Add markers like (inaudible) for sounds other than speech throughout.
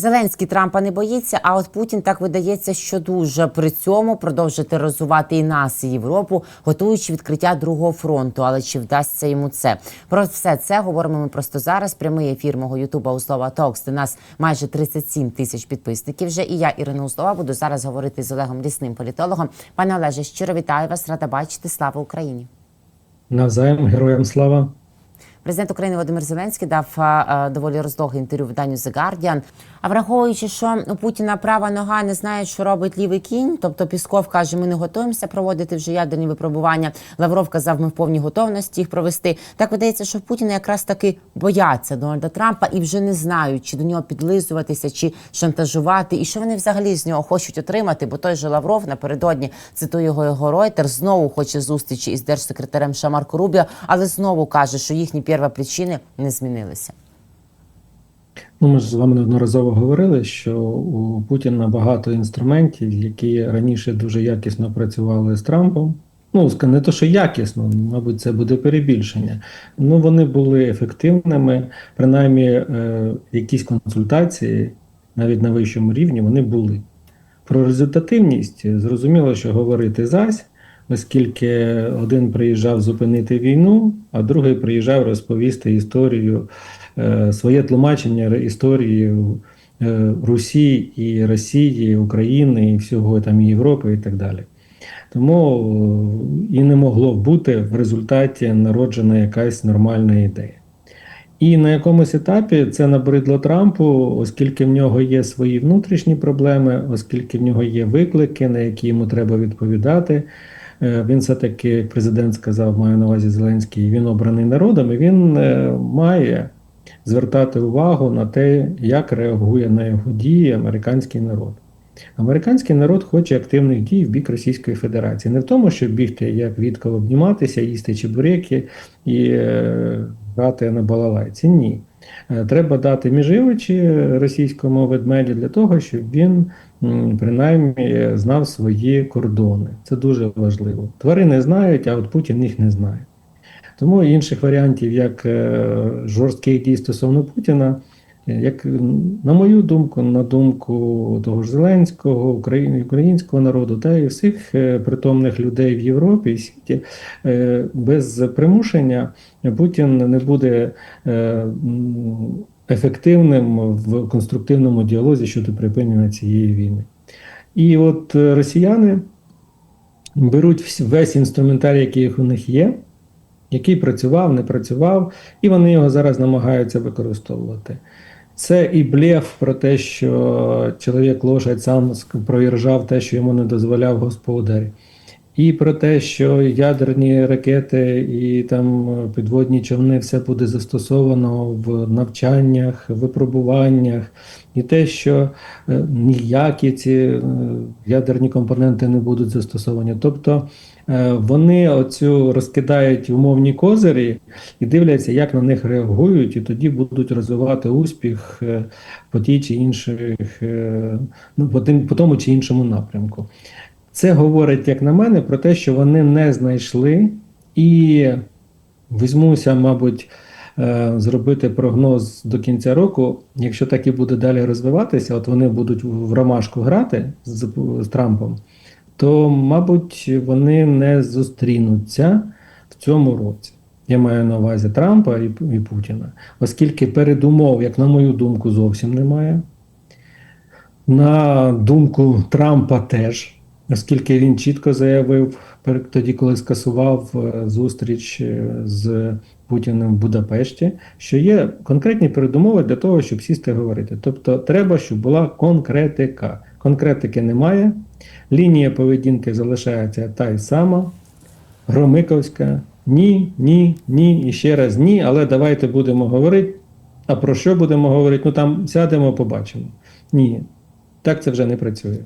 Зеленський Трампа не боїться, а от Путін так видається, що дуже при цьому продовжує тероризувати і нас, і Європу, готуючи відкриття другого фронту. Але чи вдасться йому це? Про все це говоримо ми просто зараз. Прямий ефір мого Ютуба Услова Токс. У нас майже 37 тисяч підписників. Вже і я, Ірина Услова, буду зараз говорити з Олегом Лісним політологом. Пане Олеже, щиро вітаю вас, рада бачити. Слава Україні! Навзаєм героям слава. Президент України Володимир Зеленський дав е, доволі розлоге інтерв'ю виданню The Guardian. А враховуючи, що у Путіна права нога не знає, що робить лівий кінь, тобто Пісков каже, ми не готуємося проводити вже ядерні випробування. Лавров казав, ми в повній готовності їх провести. Так видається, що Путіна якраз таки бояться Дональда Трампа і вже не знають, чи до нього підлизуватися, чи шантажувати, і що вони взагалі з нього хочуть отримати. Бо той же Лавров напередодні цитую його його Рейтер, знову хоче зустрічі із держсекретарем Шамарко Рубіо, але знову каже, що їхні первопричини не змінилися. Ну, ми ж з вами неодноразово говорили, що у Путіна багато інструментів, які раніше дуже якісно працювали з Трампом. Ну, не то, що якісно, мабуть, це буде перебільшення. Ну, вони були ефективними, принаймні, е, якісь консультації, навіть на вищому рівні, вони були. Про результативність зрозуміло, що говорити зась, оскільки один приїжджав зупинити війну, а другий приїжджав розповісти історію, своє тлумачення історії е, Русі і Росії, України і всього там і Європи і так далі. Тому е, і не могло бути в результаті народжена якась нормальна ідея. І на якомусь етапі це набридло Трампу, оскільки в нього є свої внутрішні проблеми, оскільки в нього є виклики, на які йому треба відповідати. Е, Він все-таки, як президент сказав, маю на увазі Зеленський, він обраний народом, і він е, має звертати увагу на те, як реагує на його дії американський народ. Американський народ хоче активних дій в бік Російської Федерації. Не в тому, щоб бігти як Вітка обніматися, їсти чебуреки і е, грати на балалайці. Ні. Е, Треба дати міживичі російському ведмедю для того, щоб він принаймні знав свої кордони. Це дуже важливо. Тварини знають, а от Путін їх не знає. Тому інших варіантів, як е, жорстких дій стосовно Путіна, як на мою думку, на думку того ж Зеленського, Украї- українського народу, та і всіх е, притомних людей в Європі і світі, е, без примушення Путін не буде ефективним в конструктивному діалозі щодо припинення цієї війни. І от росіяни беруть весь інструментарій, який у них є, який працював, не працював, і вони його зараз намагаються використовувати. Це і блеф про те, що чоловік лошадь сам провіржав те, що йому не дозволяв господар. І про те, що ядерні ракети і там підводні човни все буде застосовано в навчаннях, випробуваннях, і те, що е, ніякі ці е, ядерні компоненти не будуть застосовані. Тобто е, вони оцю розкидають умовні козирі і дивляться, як на них реагують, і тоді будуть розвивати успіх по тій чи інших, ну, по тому чи іншому напрямку. Це говорить, як на мене, про те, що вони не знайшли і візьмуся, мабуть, е, зробити прогноз до кінця року. Якщо так і буде далі розвиватися, от вони будуть в ромашку грати з, з Трампом, то, мабуть, вони не зустрінуться в цьому році. Я маю на увазі Трампа і, і Путіна, оскільки передумов, як на мою думку, зовсім немає. На думку Трампа теж, оскільки він чітко заявив тоді, коли скасував е, зустріч е, з Путіним в Будапешті, що є конкретні передумови для того, щоб сісти говорити. Тобто, треба, щоб була конкретика. Конкретики немає, лінія поведінки залишається та й сама. Громиковська. Ні, ні, ні, і ще раз ні, але давайте будемо говорити. А про що будемо говорити? Ну там сядемо, побачимо. Ні, так це вже не працює.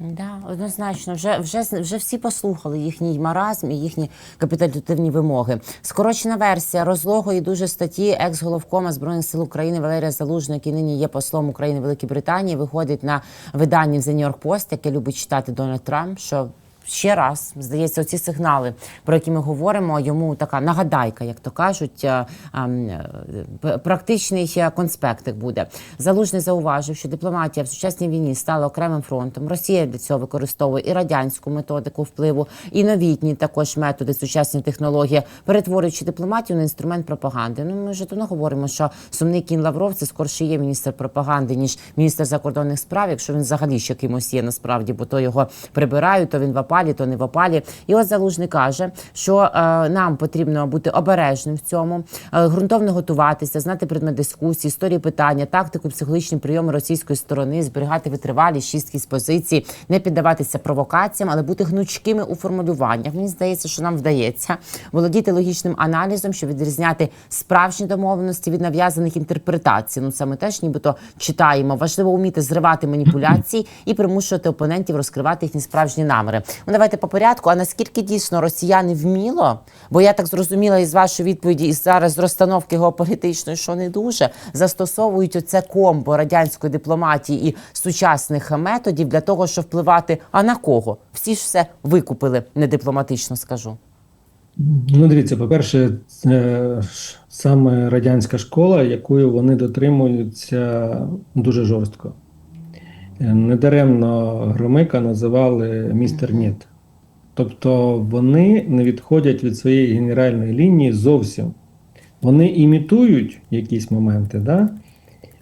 Да, однозначно, вже вже вже всі послухали їхній маразм і їхні капіталітивні вимоги. Скорочена версія розлогої дуже статті екс-головкома збройних сил України Валерія Залужного, який нині є послом України Великій Британії, виходить на виданні The New York Post, яке любить читати Дональд Трамп. Що ще раз здається, оці сигнали, про які ми говоримо, йому така нагадайка, як то кажуть, е, ем, е, практичний е, конспектик буде. Залужний зауважив, що дипломатія в сучасній війні стала окремим фронтом. Росія для цього використовує і радянську методику впливу, і новітні також методи, сучасні технології, перетворюючи дипломатію на інструмент пропаганди. Ну ми вже давно говоримо, що сумний кін Лавров це скорше є міністр пропаганди, ніж міністр закордонних справ, якщо він взагалі ще кимось є насправді, бо то його прибирають, то він в опалі, то не в опалі. І от залужний каже, що е, нам потрібно бути обережним в цьому, е, ґрунтовно готуватися, знати предмет дискусії, історії питання, тактику, психологічні прийоми російської сторони, зберігати витривалість, шісткість позицій, не піддаватися провокаціям, але бути гнучкими у формулюваннях. Мені здається, що нам вдається володіти логічним аналізом, щоб відрізняти справжні домовленості від нав'язаних інтерпретацій. Ну це ми теж нібито читаємо. Важливо вміти зривати маніпуляції і примушувати опонентів розкривати їхні справжні наміри. Ну давайте по порядку. А наскільки дійсно росіяни вміло? Бо я так зрозуміла із вашої відповіді, і зараз з розстановки геополітичної, що не дуже застосовують оце комбо радянської дипломатії і сучасних методів для того, щоб впливати. А на кого? Всі ж все викупили, не дипломатично скажу. Ну, дивіться, по-перше, е, саме радянська школа, якою вони дотримуються дуже жорстко. Е, Недаремно Громика називали містер Ніт. Тобто вони не відходять від своєї генеральної лінії зовсім. Вони імітують якісь моменти, да?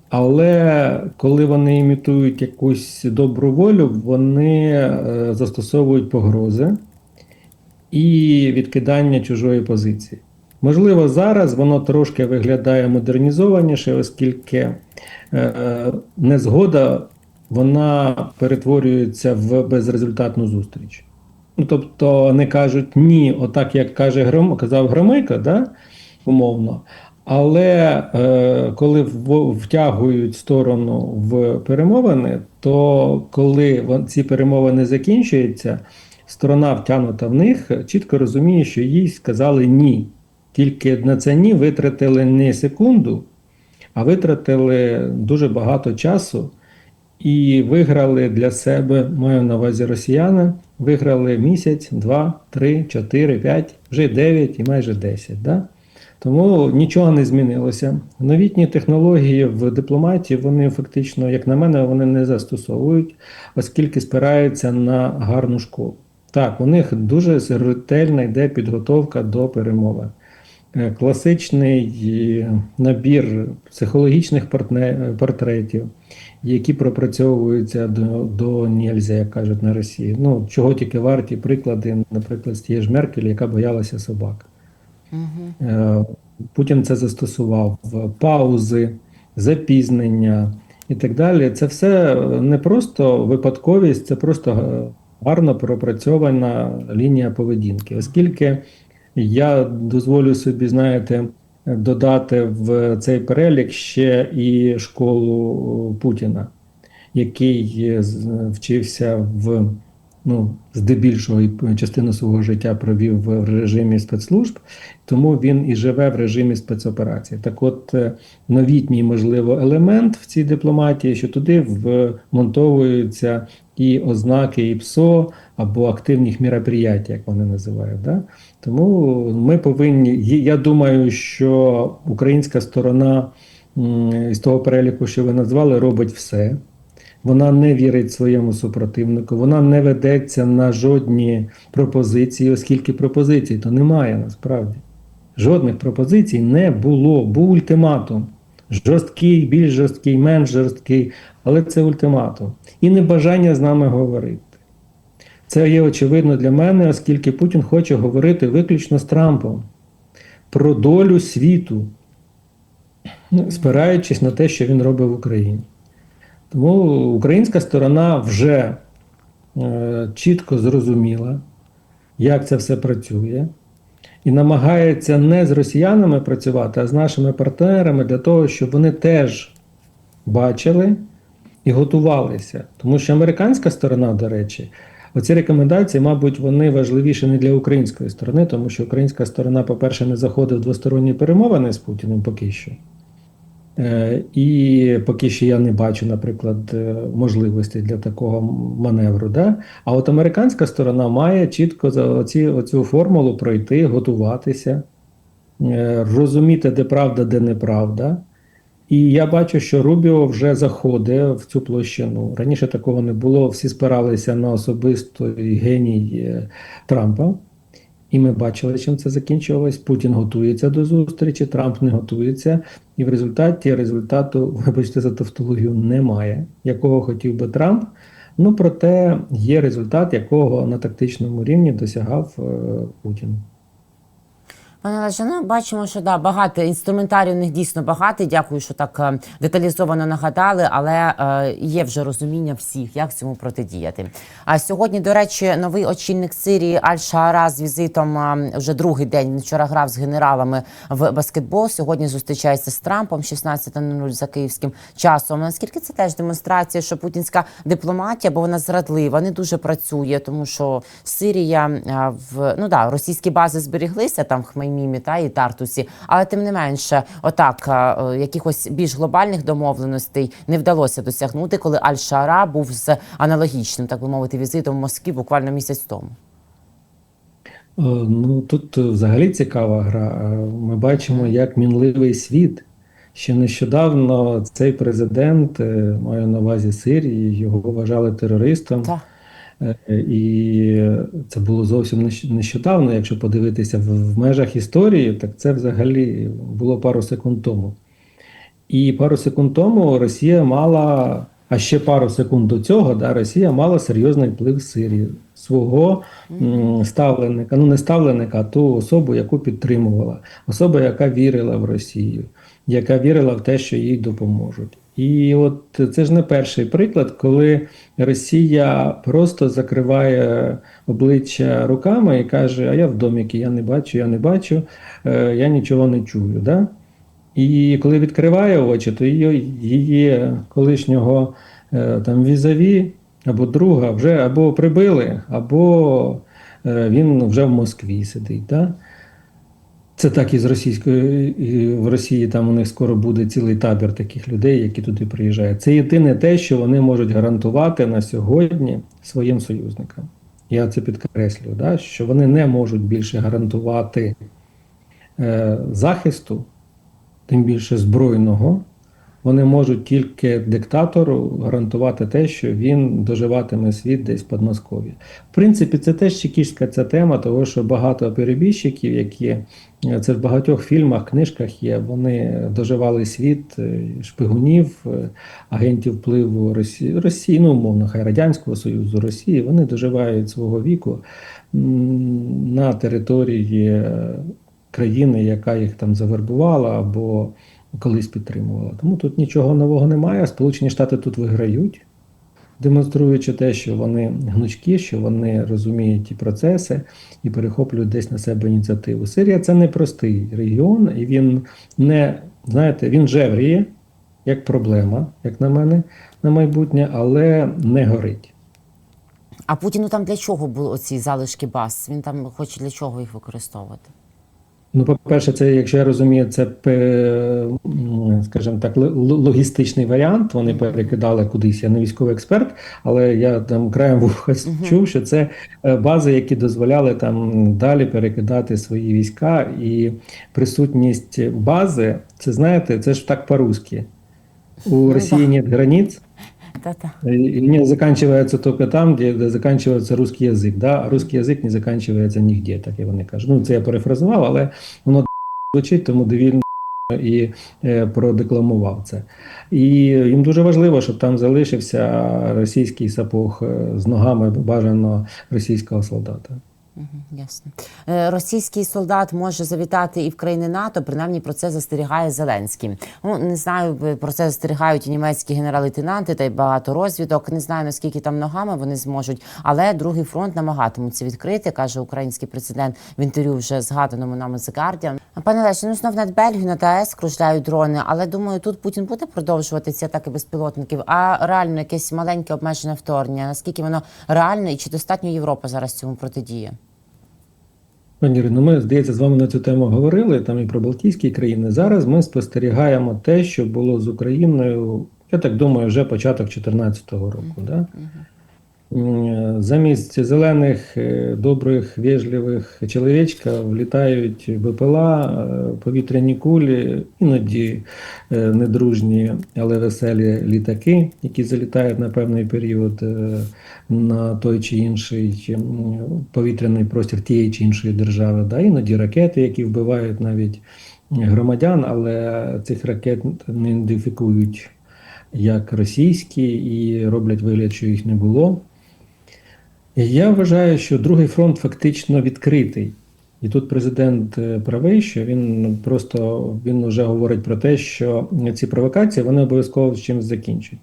але коли вони імітують якусь добру волю, вони е, застосовують погрози і відкидання чужої позиції. Можливо, зараз воно трошки виглядає модернізованіше, оскільки е, незгода вона перетворюється в безрезультатну зустріч. Ну, тобто вони кажуть ні, отак як каже Гром, казав Громика, да, умовно. Але е, коли в- втягують сторону в перемовини, то коли ці перемовини закінчуються, сторона втягнута в них чітко розуміє, що їй сказали ні. Тільки на це ні витратили не секунду, а витратили дуже багато часу і виграли для себе, маю на увазі росіяни, виграли місяць, два, три, чотири, п'ять, вже дев'ять і майже десять. Да? Тому нічого не змінилося. Новітні технології в дипломатії вони фактично, як на мене, вони не застосовують, оскільки спираються на гарну школу. Так, у них дуже ретельна йде підготовка до перемови. Е, Класичний е, набір психологічних портретів, які пропрацьовуються до, до нельзя, як кажуть на Росії. Ну, чого тільки варті приклади, наприклад, з тієї ж Меркель, яка боялася собак. Е, Путін це застосував паузи, запізнення і так далі. Це все не просто випадковість, це просто гарно пропрацьована лінія поведінки. Оскільки я дозволю собі, знаєте, додати в цей перелік ще і школу Путіна, який е, вчився в ну, здебільшого частину свого життя провів в режимі спецслужб, тому він і живе в режимі спецоперацій. Так от, е, новітній, можливо, елемент в цій дипломатії, що туди вмонтовуються і ознаки і ПСО або активних мероприятий, як вони називають. Да? Тому ми повинні, я думаю, що українська сторона з того переліку, що ви назвали, робить все. Вона не вірить своєму супротивнику, вона не ведеться на жодні пропозиції, оскільки пропозицій то немає насправді. Жодних пропозицій не було. Був ультиматум. Жорсткий, більш жорсткий, менш жорсткий, але це ультиматум. І небажання з нами говорити. Це є очевидно для мене, оскільки Путін хоче говорити виключно з Трампом про долю світу, ну, спираючись на те, що він робить в Україні. Тому українська сторона вже е, чітко зрозуміла, як це все працює, і намагається не з росіянами працювати, а з нашими партнерами для того, щоб вони теж бачили і готувалися. Тому що американська сторона, до речі, оці рекомендації, мабуть, вони важливіші не для української сторони, тому що українська сторона, по-перше, не заходить в двосторонні перемовини з Путіним поки що. Е, І поки що я не бачу, наприклад, е, можливості для такого маневру. Да? А от американська сторона має чітко за оці, оцю формулу пройти, готуватися, е, розуміти, де правда, де неправда. І я бачу, що Рубіо вже заходить в цю площину. Раніше такого не було. Всі спиралися на особистий геній е, Трампа. І ми бачили, чим це закінчувалось. Путін готується до зустрічі, Трамп не готується, і в результаті результату, (laughs) вибачте за тавтологію, немає, якого хотів би Трамп. Ну проте є результат, якого на тактичному рівні досягав е, Путін. Пане Олеже, ну бачимо, що да, багато інструментарій у них дійсно багато. Дякую, що так е, деталізовано нагадали, але е, є вже розуміння всіх, як цьому протидіяти. А сьогодні, до речі, новий очільник Сирії Аль-Шаара з візитом е, вже другий день. Він вчора грав з генералами в баскетбол. Сьогодні зустрічається з Трампом 16.00 за київським часом. Наскільки це теж демонстрація, що путінська дипломатія, бо вона зрадлива, не дуже працює, тому що Сирія е, в ну да, російські бази зберіглися там в Хмеймімі та і Тартусі, але тим не менше, отак е, е, якихось більш глобальних домовленостей не вдалося досягнути, коли Аль-Шара був з аналогічним, так би мовити, візитом в Москві буквально місяць тому. Е, Ну тут взагалі цікава гра. Ми бачимо, як мінливий світ. Ще нещодавно цей президент, маю на увазі Сирії, його вважали терористом. Так. Е, І це було зовсім нещодавно. Якщо подивитися в межах історії, так це взагалі було пару секунд тому. І пару секунд тому Росія мала, а ще пару секунд до цього, да, Росія мала серйозний вплив в Сирії свого ставленика, ну не ставленика, а ту особу, яку підтримувала, особа, яка вірила в Росію, яка вірила в те, що їй допоможуть. І от це ж не перший приклад, коли Росія просто закриває обличчя руками і каже: А я в доміки, я не бачу, я не бачу, е, я нічого не чую. Да? І коли відкриває очі, то її, її колишнього е, там візаві або друга вже або прибили, або е, він вже в Москві сидить. Да? Це так і з російською і в Росії там у них скоро буде цілий табір таких людей, які туди приїжджають. Це єдине те, що вони можуть гарантувати на сьогодні своїм союзникам. Я це підкреслюю, да? що вони не можуть більше гарантувати е, захисту, тим більше збройного. Вони можуть тільки диктатору гарантувати те, що він доживатиме світ десь в Подмосков'ї. В принципі, це теж чекістська ця тема, того що багато перебіжчиків, які е, це в багатьох фільмах, книжках є, вони доживали світ е, шпигунів, е, агентів впливу Росії, Росії, ну умовно, хай Радянського Союзу, Росії. Вони доживають свого віку на території країни, яка їх там завербувала або колись підтримувала. Тому тут нічого нового немає. Сполучені Штати тут виграють, демонструючи те, що вони гнучкі, що вони розуміють ті процеси і перехоплюють десь на себе ініціативу. Сирія це непростий регіон, і він не, знаєте, він жевріє як проблема, як на мене, на майбутнє, але не горить. А Путіну там для чого були оці залишки баз? Він там хоче для чого їх використовувати? Ну, по-перше, це, якщо я розумію, це пе- скажімо так, логістичний варіант. Вони перекидали кудись. Я не військовий експерт, але я там краєм вуха чув, що це е, бази, які дозволяли там далі перекидати свої війська, і присутність бази, це знаєте, це ж так по-русски. У Росії нет границ, И не заканчивается только там, где, де заканчивается русский язик. Да? Русский язик не заканчивается нігде, так і вони кажуть. Ну, це я перефразував, але воно звучить, тому довільно і е, продекламував це. І їм дуже важливо, щоб там залишився російський сапог е, з ногами бажано російського солдата. Ясно. Е, Російський солдат може завітати і в країни НАТО. Принаймні про це застерігає Зеленський. Ну не знаю, про це застерігають і німецькі генерал-лейтенанти та й багато розвідок. Не знаю наскільки там ногами вони зможуть, але другий фронт намагатимуться відкрити, каже український президент в інтерв'ю вже згаданому нами The Guardian. Пане Леше, ну знов над Бельгію над АЕС кружляють дрони, але думаю, тут Путін буде продовжувати ці атаки безпілотників. А реально якесь маленьке обмежене вторгнення. Наскільки воно реально і чи достатньо Європа зараз цьому протидіє? Пані Ірино, ми, здається, з вами на цю тему говорили, там і про Балтійські країни. Зараз ми спостерігаємо те, що було з Україною, я так думаю, вже початок 2014 року. Да? М, Замість зелених, е, добрих, вежливих чоловічка влітають БПЛА, е, повітряні кулі, іноді е, недружні, але веселі літаки, які залітають на певний період е, на той чи інший повітряний простір тієї чи іншої держави. Да? Іноді ракети, які вбивають навіть громадян, але цих ракет не ідентифікують як російські і роблять вигляд, що їх не було. Я вважаю, що другий фронт фактично відкритий. І тут президент е, правий, що він просто він вже говорить про те, що ці провокації вони обов'язково з чимось закінчать.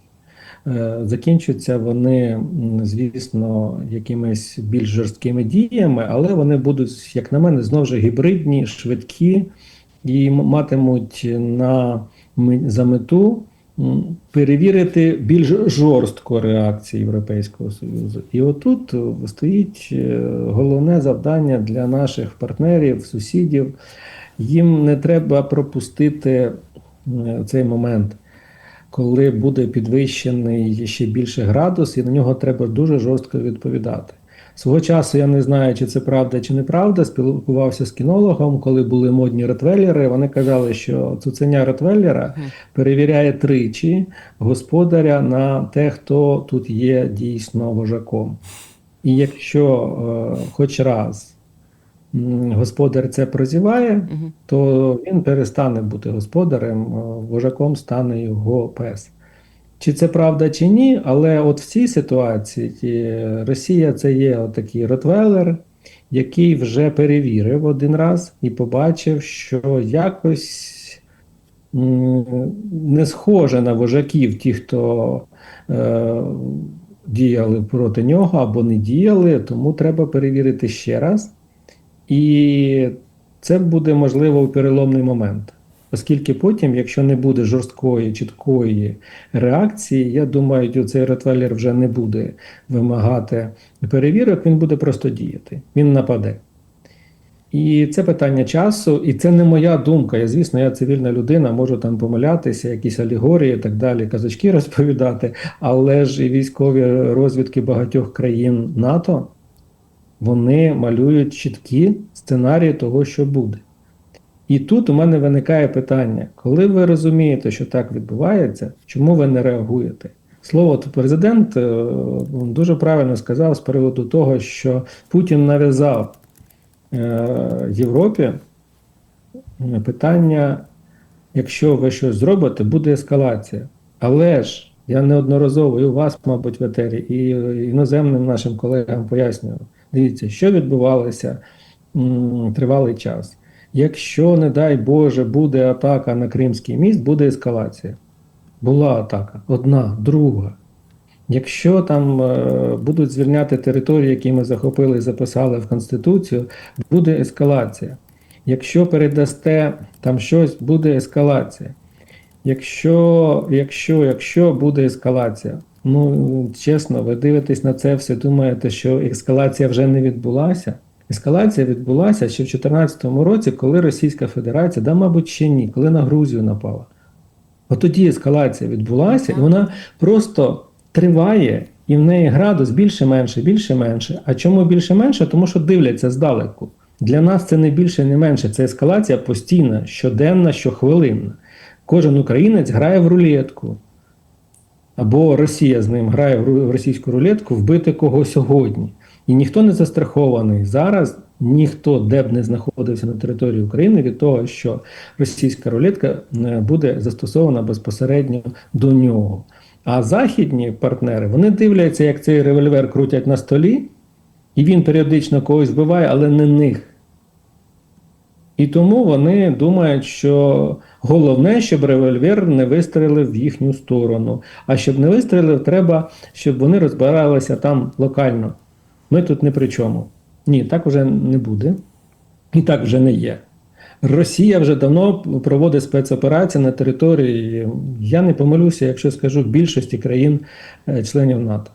Е, Закінчаться вони, звісно, якимись більш жорсткими діями, але вони будуть, як на мене, знову ж гібридні, швидкі і матимуть на за мету перевірити більш жорстку реакцію Європейського Союзу. І отут е, стоїть е, головне завдання для наших партнерів, сусідів. Їм не треба пропустити е, цей момент, коли буде підвищений ще більше градус, і на нього треба дуже жорстко відповідати. Свого часу я не знаю, чи це правда чи неправда. Спілкувався з кінологом, коли були модні ротвеллери. Вони казали, що цуценя ротвеллера перевіряє тричі господаря на те, хто тут є дійсно вожаком. І якщо е, хоч раз господар це прозіває, то він перестане бути господарем, е, вожаком стане його пес. Чи це правда, чи ні, але от в цій ситуації Росія це є отакий ротвелер, який вже перевірив один раз і побачив, що якось не схоже на вожаків, ті, хто е, діяли проти нього або не діяли, тому треба перевірити ще раз. І це буде можливо у переломний момент. Оскільки потім, якщо не буде жорсткої, чіткої реакції, я думаю, цей ротвеллер вже не буде вимагати перевірок, він буде просто діяти, він нападе. І це питання часу, і це не моя думка. Я, звісно, я цивільна людина, можу там помилятися, якісь алегорії і так далі, казочки (laughs) розповідати, але ж і військові розвідки багатьох країн НАТО вони малюють чіткі сценарії того, що буде. І тут у мене виникає питання: коли ви розумієте, що так відбувається, чому ви не реагуєте? Слово президент е, дуже правильно сказав з приводу того, що Путін нав'язав е, Європі е, питання: якщо ви щось зробите, буде ескалація. Але ж я неодноразово і у вас, мабуть, в етері, і іноземним нашим колегам пояснював. Дивіться, що відбувалося тривалий час. Якщо, не дай Боже, буде атака на Кримський міст, буде ескалація. Була атака, одна, друга. Якщо там е, будуть звільняти території, які ми захопили і записали в Конституцію, буде ескалація. Якщо передасте там щось, буде ескалація. Якщо, якщо, якщо буде ескалація, ну чесно, ви дивитесь на це все, думаєте, що ескалація вже не відбулася. Ескалація відбулася ще в 2014 році, коли Російська Федерація, да, мабуть, ще ні, коли на Грузію напала. От тоді ескалація відбулася, і вона просто триває, і в неї градус більше-менше, більше-менше. А чому більше-менше? Тому що дивляться здалеку. Для нас це не більше, не менше. Це ескалація постійна, щоденна, щохвилинна. Кожен українець грає в рулетку. Або Росія з ним грає в російську рулетку вбити кого сьогодні. І ніхто не застрахований зараз, ніхто де б не знаходився на території України від того, що російська рулетка е, буде застосована безпосередньо до нього. А західні партнери вони дивляться, як цей револьвер крутять на столі, і він періодично когось вбиває, але не них. І тому вони думають, що головне, щоб револьвер не вистрелив в їхню сторону. А щоб не вистрелив, треба, щоб вони розбиралися там локально. Ми тут не при чому. Ні, так вже не буде. І так вже не є. Росія вже давно проводить спецоперації на території, я не помилюся, якщо скажу більшості країн-членів НАТО.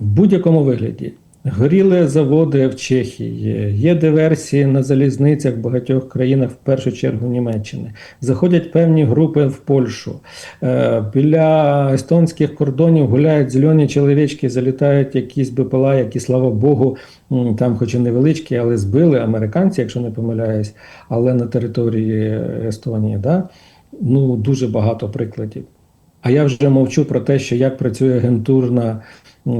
В будь-якому вигляді. Горіли заводи в Чехії, є диверсії на залізницях в багатьох країнах, в першу чергу Німеччини. Заходять певні групи в Польщу. Е, Біля естонських кордонів гуляють зелені чоловічки, залітають якісь БПЛА, які, слава Богу, там, хоч і невеличкі, але збили американці, якщо не помиляюсь, але на території Естонії. Да? Ну, дуже багато прикладів. А я вже мовчу про те, що як працює агентурна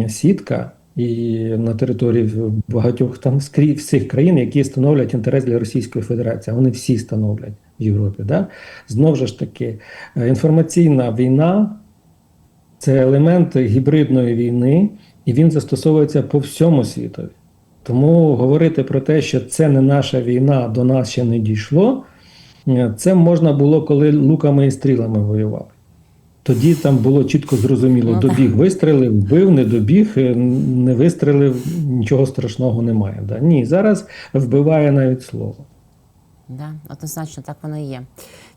сітка і на території багатьох там скрізь всіх країн, які становлять інтерес для Російської Федерації. Вони всі становлять в Європі. Да? Знову ж таки, е, інформаційна війна це елемент гібридної війни, і він застосовується по всьому світу. Тому говорити про те, що це не наша війна, до нас ще не дійшло, е, це можна було, коли луками і стрілами воювали. Тоді там було чітко зрозуміло: Ну, так. добіг вистрелив, вбив, не добіг, е, не вистрелив, нічого страшного немає. Да? Ні, зараз вбиває навіть слово. Да, однозначно так воно і є.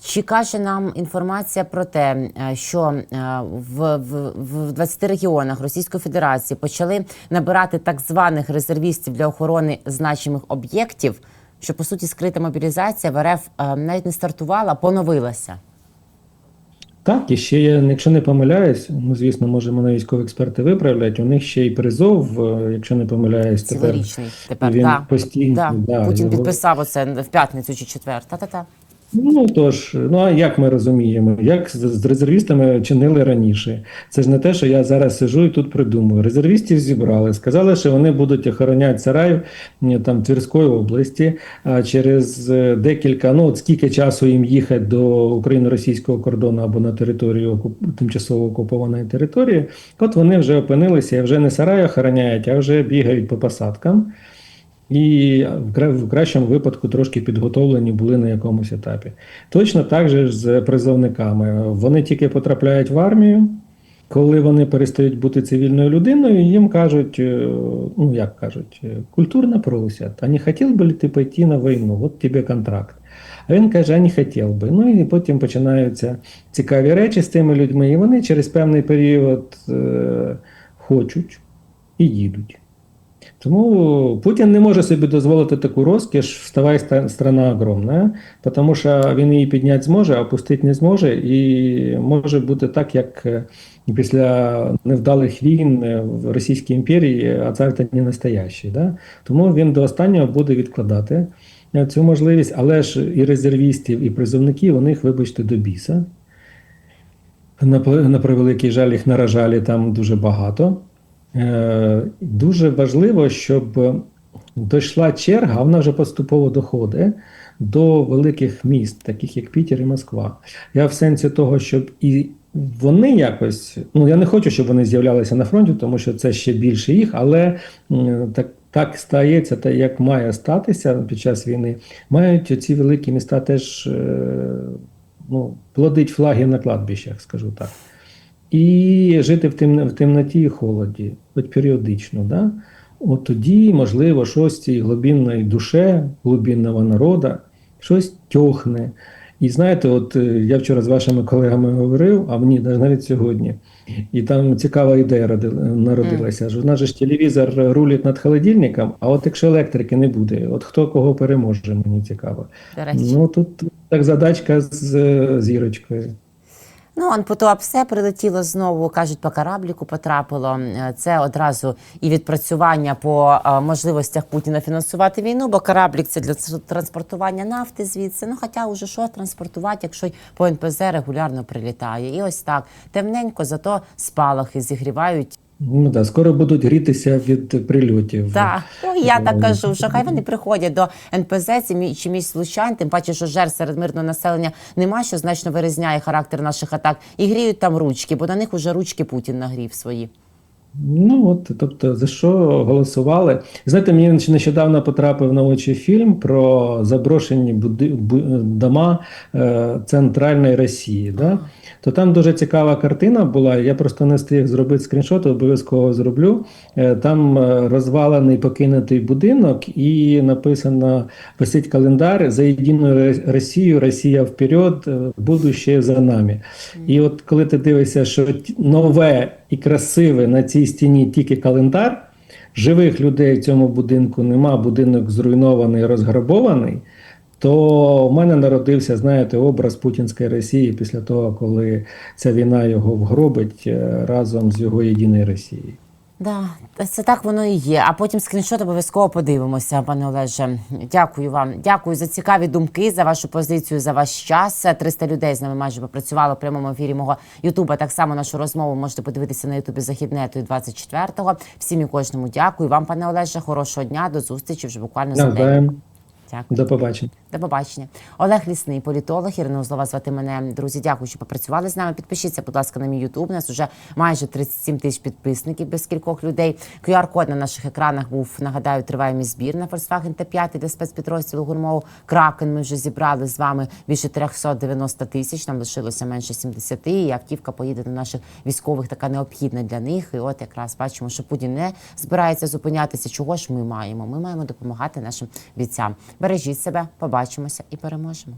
Чи каже нам інформація про те, е, що е, в, в, в 20 регіонах Російської Федерації почали набирати так званих резервістів для охорони значимих об'єктів, що по суті скрита мобілізація в РФ навіть не стартувала, поновилася. Так, і ще я, якщо не помиляюсь, ну звісно, може мене військові експерти виправлять. У них ще й призов, е, якщо не помиляюсь, тепер тепер. він да. постійно. Да. да, Путін його- підписав оце в п'ятницю чи четвер. Та-та-та. Ну тож, ну а як ми розуміємо, як з, резервістами чинили раніше? Це ж не те, що я зараз сижу і тут придумую. Резервістів зібрали, сказали, що вони будуть охороняти Сараїв там Тверської області. А через е, декілька, ну от скільки часу їм їхати до україно-російського кордону або на територію тимчасово окупованої території, от вони вже опинилися і вже не Сарай охороняють, а вже бігають по посадкам. І в кращому випадку трошки підготовлені були на якомусь етапі. Точно так же з призовниками. Вони тільки потрапляють в армію, коли вони перестають бути цивільною людиною, їм кажуть, е, ну як кажуть, е, культурно просять, а не хотів би ти пойти на війну, от тобі контракт. А він каже, а не хотів би. Ну і потім починаються цікаві речі з тими людьми, і вони через певний період е, хочуть і їдуть. Тому Путін не може собі дозволити таку розкіш, вставай страна огромна, тому що він її підняти зможе, а опустити не зможе. І може бути так, як е, після невдалих війн в Російській імперії, а царта не настоящий. Да? Тому він до останнього буде відкладати е, цю можливість, але ж і резервістів, і призовників у них, вибачте, до біса. На, на превеликий жаль, їх наражали там дуже багато. Е, Дуже важливо, щоб дійшла черга, вона вже поступово доходить до великих міст, таких як Пітер і Москва. Я в сенсі того, щоб і вони якось, ну я не хочу, щоб вони з'являлися на фронті, тому що це ще більше їх, але так, так стається, та як має статися під час війни, мають ці великі міста теж е, ну, плодить флаги на кладбищах, скажу так. І жити в, темно, в темноті і холоді, хоч періодично. Да? От тоді, можливо, щось цій глибинної душе, глибинного народу, щось тьохне. І знаєте, от е, я вчора з вашими колегами говорив, а мені навіть сьогодні, і там цікава ідея народилася. Mm. У нас же ж телевізор рулить над холодильником, а от якщо електрики не буде, от хто кого переможе, мені цікаво. Ну тут так задачка з е, зірочкою. Ну, то все прилетіло знову, кажуть, по корабліку потрапило. Е, Це одразу і відпрацювання по е, можливостях Путіна фінансувати війну, бо кораблік це для транспортування нафти звідси. Ну, хоча уже що транспортувати, якщо по НПЗ регулярно прилітає. І ось так темненько, зато спалахи зігрівають. Ну так, скоро будуть грітися від прильотів. Так, ну я так кажу, що хай вони приходять до НПЗ чи місць влучань, тим паче, що жертв серед мирного населення нема, що значно вирізняє характер наших атак, і гріють там ручки, бо на них уже ручки Путін нагрів свої. Ну от, тобто, за що голосували? Знаєте, мені нещодавно потрапив на очі фільм про заброшені буди, дома е, центральної Росії. Да? То там дуже цікава картина була. Я просто не встиг зробити скріншот, обов'язково зроблю. Е, там е, розвалений покинутий будинок, і написано: висить календар за єдину Росію, Росія вперед, е, будуще за нами. І от коли ти дивишся, що нове і красиве на цій стіні тільки календар, живих людей в цьому будинку нема, будинок зруйнований, розграбований, то в мене народився, знаєте, образ путінської Росії після того, коли ця війна його вгробить е, разом з його єдиною Росією. Да, це так воно і є. А потім скріншот обов'язково подивимося, пане Олеже. Дякую вам. Дякую за цікаві думки, за вашу позицію, за ваш час. 300 людей з нами майже попрацювало в прямому ефірі мого Ютуба. Так само нашу розмову можете подивитися на Ютубі Західнету 24-го. Всім і кожному дякую. Вам, пане Олеже, хорошого дня. До зустрічі вже буквально за день. Дякую. До побачення. До побачення. Олег Лісний, політолог, Ірина Узлова звати мене. Друзі, дякую, що попрацювали з нами. Підпишіться, будь ласка, на мій Ютуб. У нас вже майже 37 тисяч підписників без кількох людей. QR-код на наших екранах був. Нагадаю, триває мій збір на Volkswagen Т5 для спецпідрозділу гурмову Кракен. Ми вже зібрали з вами більше 390 тисяч. Нам лишилося менше 70. І автівка поїде до наших військових, така необхідна для них. І от якраз бачимо, що Путін не збирається зупинятися. Чого ж ми маємо? Ми маємо допомагати нашим бійцям. Бережіть себе, побачимося і переможемо.